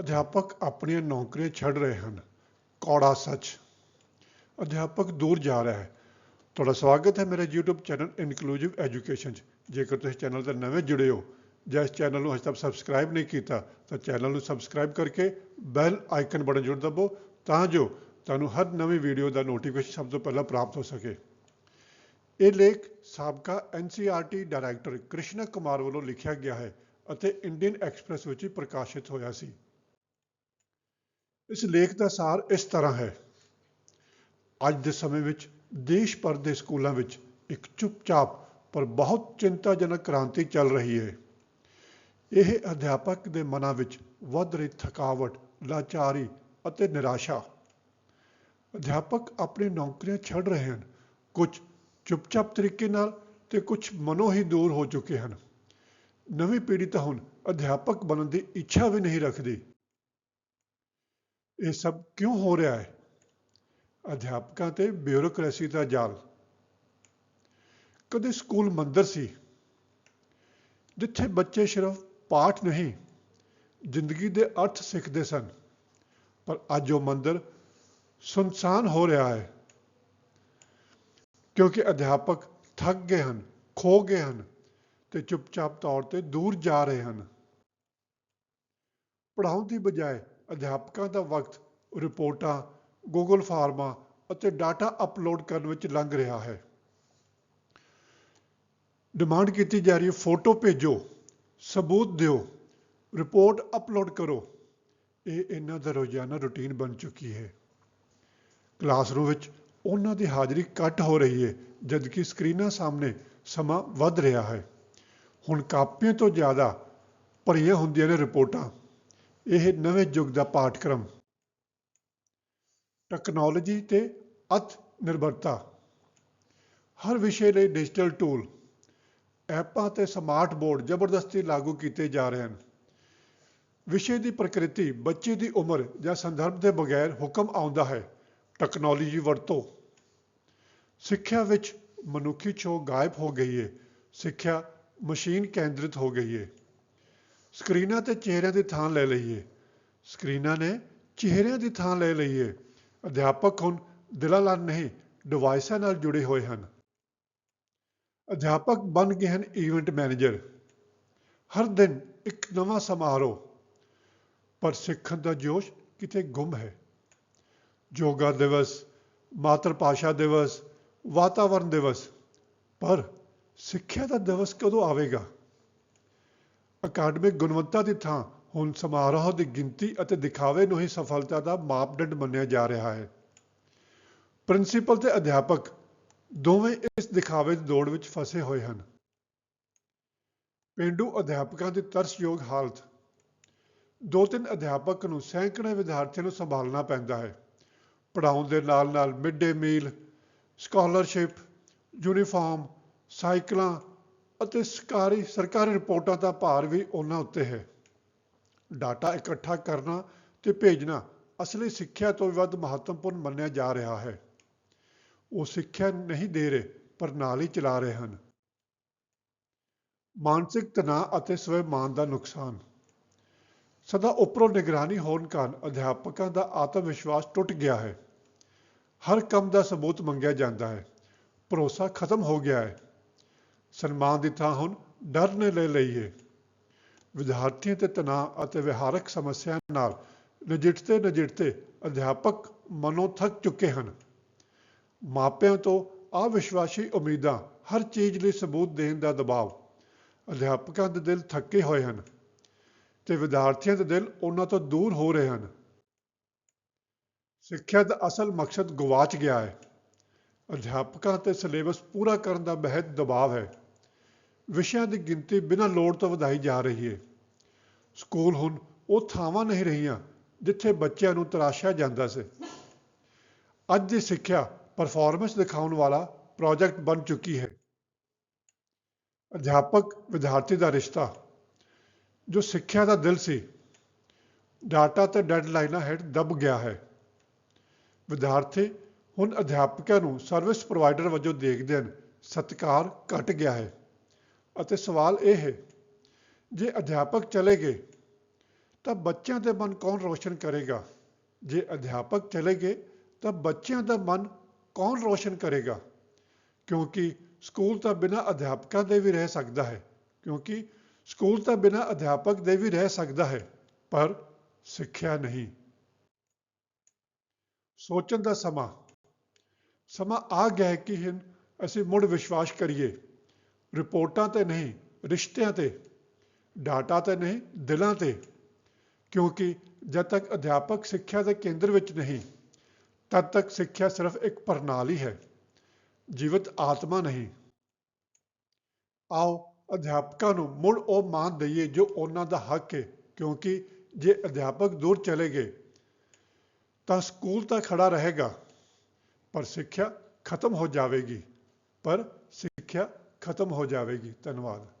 ਅਧਿਆਪਕ ਆਪਣੀਆਂ ਨੌਕਰੀਆਂ ਛੱਡ ਰਹੇ ਹਨ। ਕੌੜਾ ਸੱਚ। ਅਧਿਆਪਕ ਦੂਰ ਜਾ ਰਿਹਾ ਹੈ। ਤੁਹਾਡਾ ਸਵਾਗਤ ਹੈ ਮੇਰੇ YouTube ਚੈਨਲ ਇਨਕਲੂਸਿਵ ਐਜੂਕੇਸ਼ਨ 'ਚ। ਜੇਕਰ ਤੁਸੀਂ ਚੈਨਲ ਤੇ ਨਵੇਂ ਜੁੜੇ ਹੋ ਜਾਂ ਇਸ ਚੈਨਲ ਨੂੰ ਅਜੇ ਤੱਕ ਸਬਸਕ੍ਰਾਈਬ ਨਹੀਂ ਕੀਤਾ, ਤਾਂ ਚੈਨਲ ਨੂੰ ਸਬਸਕ੍ਰਾਈਬ ਕਰਕੇ ਬੈਲ ਆਈਕਨ ਬਟਨ ਜ਼ਰੂਰ ਦਬੋ ਤਾਂ ਜੋ ਤੁਹਾਨੂੰ ਹਰ ਨਵੀਂ ਵੀਡੀਓ ਦਾ ਨੋਟੀਫਿਕੇਸ਼ਨ ਸਭ ਤੋਂ ਪਹਿਲਾਂ ਪ੍ਰਾਪਤ ਹੋ ਸਕੇ। ਇਹ ਲੇਖ ਸਾਬਕਾ NCERT ਡਾਇਰੈਕਟਰ ਕ੍ਰਿਸ਼ਨਾ ਕੁਮਾਰ ਵੱਲੋਂ ਲਿਖਿਆ ਗਿਆ ਹੈ ਅਤੇ ਇੰਡੀਅਨ ਐਕਸਪ੍ਰੈਸ ਵਿੱਚ ਹੀ ਪ੍ਰਕਾਸ਼ਿਤ ਹੋਇਆ ਸੀ। ਇਸ ਲੇਖ ਦਾ ਸਾਰ ਇਸ ਤਰ੍ਹਾਂ ਹੈ। ਅੱਜ ਦੇ ਸਮੇਂ ਵਿੱਚ, ਦੇਸ਼ ਭਰ ਦੇ ਸਕੂਲਾਂ ਵਿੱਚ ਇੱਕ ਚੁੱਪਚਾਪ ਪਰ ਬਹੁਤ ਚਿੰਤਾਜਨਕ ਕ੍ਰਾਂਤੀ ਚੱਲ ਰਹੀ ਹੈ। ਇਹ ਅਧਿਆਪਕ ਦੇ ਮਨਾਂ ਵਿੱਚ ਵੱਧ ਰਹੀ ਥਕਾਵਟ, ਲਾਚਾਰੀ ਅਤੇ ਨਿਰਾਸ਼ਾ। ਅਧਿਆਪਕ ਆਪਣੀ ਨੌਕਰੀਆਂ ਛੱਡ ਰਹੇ ਹਨ। ਕੁਝ ਚੁੱਪਚਾਪ ਤਰੀਕੇ ਨਾਲ ਤੇ ਕੁਝ ਮਨੋਂ ਹੀ ਦੂਰ ਹੋ ਚੁੱਕੇ ਹਨ। ਨਵੀਂ ਪੀੜ੍ਹੀ ਤਾਂ ਹੁਣ ਅਧਿਆਪਕ ਬਣਨ ਦੀ ਇੱਛਾ ਵੀ ਨਹੀਂ ਰੱਖਦੀ। ਇਹ ਸਭ ਕਿਉਂ ਹੋ ਰਿਹਾ ਹੈ? ਅਧਿਆਪਕਾਂ ਤੇ ਬਿਊਰੋਕ੍ਰੇਸੀ ਦਾ ਜਾਲ। ਕਦੇ ਸਕੂਲ ਮੰਦਰ ਸੀ, ਜਿੱਥੇ ਬੱਚੇ ਸਿਰਫ ਪਾਠ ਨਹੀਂ, ਜ਼ਿੰਦਗੀ ਦੇ ਅਰਥ ਸਿੱਖਦੇ ਸਨ, ਪਰ ਅੱਜ ਉਹ ਮੰਦਰ ਸੁਨਸਾਨ ਹੋ ਰਿਹਾ ਹੈ। ਕਿਉਂਕਿ ਅਧਿਆਪਕ ਥੱਕ ਗਏ ਹਨ, ਖੋ ਗਏ ਹਨ ਤੇ ਚੁੱਪਚਾਪ ਤੌਰ ਤੇ ਦੂਰ ਜਾ ਰਹੇ ਹਨ। ਪੜ੍ਹਾਉਣ ਦੀ ਬਜਾਏ ਅਧਿਆਪਕਾਂ ਦਾ ਵਕਤ, ਰਿਪੋਰਟਾਂ ਗੂਗਲ ਫਾਰਮਾਂ ਅਤੇ ਡਾਟਾ ਅਪਲੋਡ ਕਰਨ ਵਿੱਚ ਲੰਘ ਰਿਹਾ ਹੈ। ਡਿਮਾਂਡ ਕੀਤੀ ਜਾ ਰਹੀ ਹੈ ਫੋਟੋ ਭੇਜੋ, ਸਬੂਤ ਦਿਓ, ਰਿਪੋਰਟ ਅਪਲੋਡ ਕਰੋ। ਇਹ ਇਹਨਾਂ ਦਾ ਰੋਜ਼ਾਨਾ ਰੁਟੀਨ ਬਣ ਚੁੱਕੀ ਹੈ। ਕਲਾਸਰੂਮ ਵਿੱਚ ਉਹਨਾਂ ਦੀ ਹਾਜ਼ਰੀ ਘੱਟ ਹੋ ਰਹੀ ਹੈ, ਜਦਕਿ ਸਕਰੀਨਾਂ ਸਾਹਮਣੇ ਸਮਾਂ ਵੱਧ ਰਿਹਾ ਹੈ। ਹੁਣ ਕਾਪੀਆਂ ਤੋਂ ਜ਼ਿਆਦਾ ਭਰੀਆਂ ਹੁੰਦੀਆਂ ਨੇ ਰਿਪੋਰਟਾਂ। ਇਹ ਨਵੇਂ ਯੁੱਗ ਦਾ ਪਾਠਕ੍ਰਮ। ਟੈਕਨੋਲੋਜੀ ਤੇ ਅਤ ਨਿਰਭਰਤਾ। ਹਰ ਵਿਸ਼ੇ ਲਈ ਡਿਜੀਟਲ ਟੂਲ, ਐਪਾਂ ਤੇ ਸਮਾਰਟ ਬੋਰਡ ਜ਼ਬਰਦਸਤੀ ਲਾਗੂ ਕੀਤੇ ਜਾ ਰਹੇ ਹਨ। ਵਿਸ਼ੇ ਦੀ ਪ੍ਰਕਿਰਤੀ ਬੱਚੇ ਦੀ ਉਮਰ ਜਾਂ ਸੰਦਰਭ ਦੇ ਬਗੈਰ ਹੁਕਮ ਆਉਂਦਾ ਹੈ, ਟੈਕਨੋਲੋਜੀ ਵਰਤੋ। ਸਿੱਖਿਆ ਵਿੱਚ ਮਨੁੱਖੀ ਛੋ ਗਾਇਬ ਹੋ ਗਈ ਹੈ ਸਿੱਖਿਆ ਮਸ਼ੀਨ ਕੇਂਦਰਿਤ ਹੋ ਗਈ ਹੈ ਸਕਰੀਨਾਂ ਤੇ ਚਿਹਰਿਆਂ ਦੀ ਥਾਂ ਲੈ ਲਈਏ। ਸਕਰੀਨਾਂ ਨੇ ਚਿਹਰਿਆਂ ਦੀ ਥਾਂ ਲੈ ਲਈਏ। ਅਧਿਆਪਕ ਹੁਣ ਦਿਲਾਂ ਨਾਲ ਨਹੀਂ ਡਿਵਾਈਸਾਂ ਨਾਲ ਜੁੜੇ ਹੋਏ ਹਨ। ਅਧਿਆਪਕ ਬਣ ਗਏ ਹਨ ਇਵੈਂਟ ਮੈਨੇਜਰ ਹਰ ਦਿਨ ਇੱਕ ਨਵਾਂ ਸਮਾਰੋਹ। ਪਰ ਸਿੱਖਣ ਦਾ ਜੋਸ਼ ਕਿਤੇ ਗੁੰਮ ਹੈ। ਯੋਗਾ ਦਿਵਸ, ਮਾਤਰ ਭਾਸ਼ਾ ਦਿਵਸ ਵਾਤਾਵਰਣ ਦਿਵਸ। ਪਰ ਸਿੱਖਿਆ ਦਾ ਦਿਵਸ ਕਦੋਂ ਆਵੇਗਾ? ਅਕਾਦਮਿਕ ਗੁਣਵੱਤਾ ਦੀ ਥਾਂ ਹੁਣ ਸਮਾਰੋਹ ਦੀ ਗਿਣਤੀ ਅਤੇ ਦਿਖਾਵੇ ਨੂੰ ਹੀ ਸਫਲਤਾ ਦਾ ਮਾਪਦੰਡ ਮੰਨਿਆ ਜਾ ਰਿਹਾ ਹੈ। ਪ੍ਰਿੰਸੀਪਲ ਤੇ ਅਧਿਆਪਕ ਦੋਵੇਂ ਇਸ ਦਿਖਾਵੇ ਦੀ ਦੌੜ ਵਿੱਚ ਫਸੇ ਹੋਏ ਹਨ। ਪੇਂਡੂ ਅਧਿਆਪਕਾਂ ਦੀ ਤਰਸਯੋਗ ਹਾਲਤ। ਦੋ ਤਿੰਨ ਅਧਿਆਪਕ ਨੂੰ ਸੈਂਕੜੇ ਵਿਦਿਆਰਥੀਆਂ ਨੂੰ ਸੰਭਾਲਣਾ ਪੈਂਦਾ ਹੈ। ਪੜ੍ਹਾਉਣ ਦੇ ਨਾਲ ਨਾਲ mid day meal, scholarship, uniform, ਸਾਈਕਲਾਂ ਅਤੇ ਸਰਕਾਰੀ ਸਰਕਾਰੀ ਰਿਪੋਰਟਾਂ ਦਾ ਭਾਰ ਵੀ ਉਹਨਾਂ ਉੱਤੇ ਹੈ। ਡਾਟਾ ਇਕੱਠਾ ਕਰਨਾ ਤੇ ਭੇਜਣਾ ਅਸਲੀ ਸਿੱਖਿਆ ਤੋਂ ਵੱਧ ਮਹੱਤਵਪੂਰਨ ਮੰਨਿਆ ਜਾ ਰਿਹਾ ਹੈ। ਉਹ ਸਿੱਖਿਆ ਨਹੀਂ ਦੇ ਰਹੇ, ਪਰ ਨਾਲ ਹੀ ਚਲਾ ਰਹੇ ਹਨ। ਮਾਨਸਿਕ ਤਣਾਅ ਅਤੇ ਸਵੈਮਾਨ ਦਾ ਨੁਕਸਾਨ। ਸਦਾ ਉੱਪਰੋਂ ਨਿਗਰਾਨੀ ਹੋਣ ਕਾਰਨ ਅਧਿਆਪਕਾਂ ਦਾ ਆਤਮ ਵਿਸ਼ਵਾਸ ਟੁੱਟ ਗਿਆ ਹੈ। ਹਰ ਕੰਮ ਦਾ ਸਬੂਤ ਮੰਗਿਆ ਜਾਂਦਾ ਹੈ। ਭਰੋਸਾ ਖਤਮ ਹੋ ਗਿਆ ਹੈ। ਸਨਮਾਨ ਦੀ ਥਾਂ ਹੁਣ ਡਰ ਨੇ ਲੈ ਲਈ ਹੈ ਵਿਦਿਆਰਥੀਆਂ ਤੇ ਤਣਾਅ ਅਤੇ ਵਿਹਾਰਕ ਸਮੱਸਿਆ ਨਾਲ ਨਜਿੱਠਦੇ ਨਜਿੱਠਦੇ ਅਧਿਆਪਕ ਮਨੋਂ ਥੱਕ ਚੁੱਕੇ ਹਨ। ਮਾਪਿਆਂ ਤੋਂ ਅਵਿਸ਼ਵਾਸੀ ਉਮੀਦਾਂ ਹਰ ਚੀਜ਼ ਲਈ ਸਬੂਤ ਦੇਣ ਦਾ ਦਬਾਅ ਅਧਿਆਪਕਾਂ ਦੇ ਦਿਲ ਥੱਕੇ ਹੋਏ ਹਨ ਤੇ ਵਿਦਿਆਰਥੀਆਂ ਦੇ ਦਿਲ ਉਹਨਾਂ ਤੋਂ ਦੂਰ ਹੋ ਰਹੇ ਹਨ। ਸਿੱਖਿਆ ਦਾ ਅਸਲ ਮਕਸਦ ਗਵਾਚ ਗਿਆ ਹੈ। ਅਧਿਆਪਕਾਂ ਤੇ ਸਿਲੇਬਸ ਪੂਰਾ ਕਰਨ ਦਾ ਬਹਿਤ ਦਬਾਅ ਹੈ। ਵਿਸ਼ਿਆਂ ਦੀ ਗਿਣਤੀ ਬਿਨਾਂ ਲੋੜ ਤੋਂ ਵਧਾਈ ਜਾ ਰਹੀ ਹੈ। ਸਕੂਲ ਹੁਣ ਉਹ ਥਾਵਾਂ ਨਹੀਂ ਰਹੀਆਂ ਜਿੱਥੇ ਬੱਚਿਆਂ ਨੂੰ ਤਰਾਸ਼ਿਆ ਜਾਂਦਾ ਸੀ। ਅੱਜ ਦੀ ਸਿੱਖਿਆ ਪਰਫਾਰਮੈਂਸ ਦਿਖਾਉਣ ਵਾਲਾ ਪ੍ਰੋਜੈਕਟ ਬਣ ਚੁੱਕੀ ਹੈ। ਅਧਿਆਪਕ, ਵਿਦਿਆਰਥੀ ਦਾ ਰਿਸ਼ਤਾ, ਜੋ ਸਿੱਖਿਆ ਦਾ ਦਿਲ ਸੀ, ਡਾਟਾ ਤੇ ਡੈਡਲਾਈਨਾਂ ਹੇਠ ਦਬ ਗਿਆ ਹੈ। ਵਿਦਿਆਰਥੀ ਹੁਣ ਅਧਿਆਪਕਾਂ ਨੂੰ ਸਰਵਿਸ ਪ੍ਰੋਵਾਈਡਰ ਵਜੋਂ ਦੇਖਦੇ ਹਨ। ਸਤਿਕਾਰ ਘਟ ਗਿਆ ਹੈ। ਅਤੇ ਸਵਾਲ ਇਹ ਹੈ, ਜੇ ਅਧਿਆਪਕ ਚਲੇ ਗਏ ਤਾਂ ਬੱਚਿਆਂ ਦੇ ਮਨ ਕੌਣ ਰੋਸ਼ਨ ਕਰੇਗਾ? ਜੇ ਅਧਿਆਪਕ ਚਲੇ ਗਏ ਤਾਂ ਬੱਚਿਆਂ ਦਾ ਮਨ ਕੌਣ ਰੋਸ਼ਨ ਕਰੇਗਾ? ਕਿਉਂਕਿ ਸਕੂਲ ਤਾਂ ਬਿਨਾਂ ਅਧਿਆਪਕਾਂ ਦੇ ਵੀ ਰਹਿ ਸਕਦਾ ਹੈ, ਕਿਉਂਕਿ ਸਕੂਲ ਤਾਂ ਬਿਨਾਂ ਅਧਿਆਪਕ ਦੇ ਵੀ ਰਹਿ ਸਕਦਾ ਹੈ, ਪਰ ਸਿੱਖਿਆ ਨਹੀਂ। ਸੋਚਣ ਦਾ ਸਮਾਂ। ਸਮਾਂ ਆ ਗਿਆ ਹੈ ਕਿ ਹੁਣ ਅਸੀਂ ਮੁੜ ਵਿਸ਼ਵਾਸ ਕਰੀਏ। ਰਿਪੋਰਟਾਂ ਤੇ ਨਹੀਂ, ਰਿਸ਼ਤਿਆਂ ਤੇ, ਡਾਟਾ ਤੇ ਨਹੀਂ, ਦਿਲਾਂ ਤੇ। ਕਿਉਂਕਿ ਜਦ ਤੱਕ ਅਧਿਆਪਕ ਸਿੱਖਿਆ ਦੇ ਕੇਂਦਰ ਵਿੱਚ ਨਹੀਂ, ਤਦ ਤੱਕ ਸਿੱਖਿਆ ਸਿਰਫ ਇੱਕ ਪ੍ਰਣਾਲੀ ਹੈ, ਜੀਵਤ ਆਤਮਾ ਨਹੀਂ। ਆਓ ਅਧਿਆਪਕਾਂ ਨੂੰ ਮੁੜ ਉਹ ਮਾਨ ਦਈਏ ਜੋ ਉਹਨਾਂ ਦਾ ਹੱਕ ਹੈ, ਕਿਉਂਕਿ ਜੇ ਅਧਿਆਪਕ ਦੂਰ ਚਲੇ ਗਏ, ਤਾਂ ਸਕੂਲ ਤਾਂ ਖੜਾ ਰਹੇਗਾ, ਪਰ ਸਿੱਖਿਆ ਖਤਮ ਹੋ ਜਾਵੇਗੀ, ਪਰ ਸਿੱਖਿਆ ਖਤਮ ਹੋ ਜਾਵੇਗੀ ਧੰਨਵਾਦ।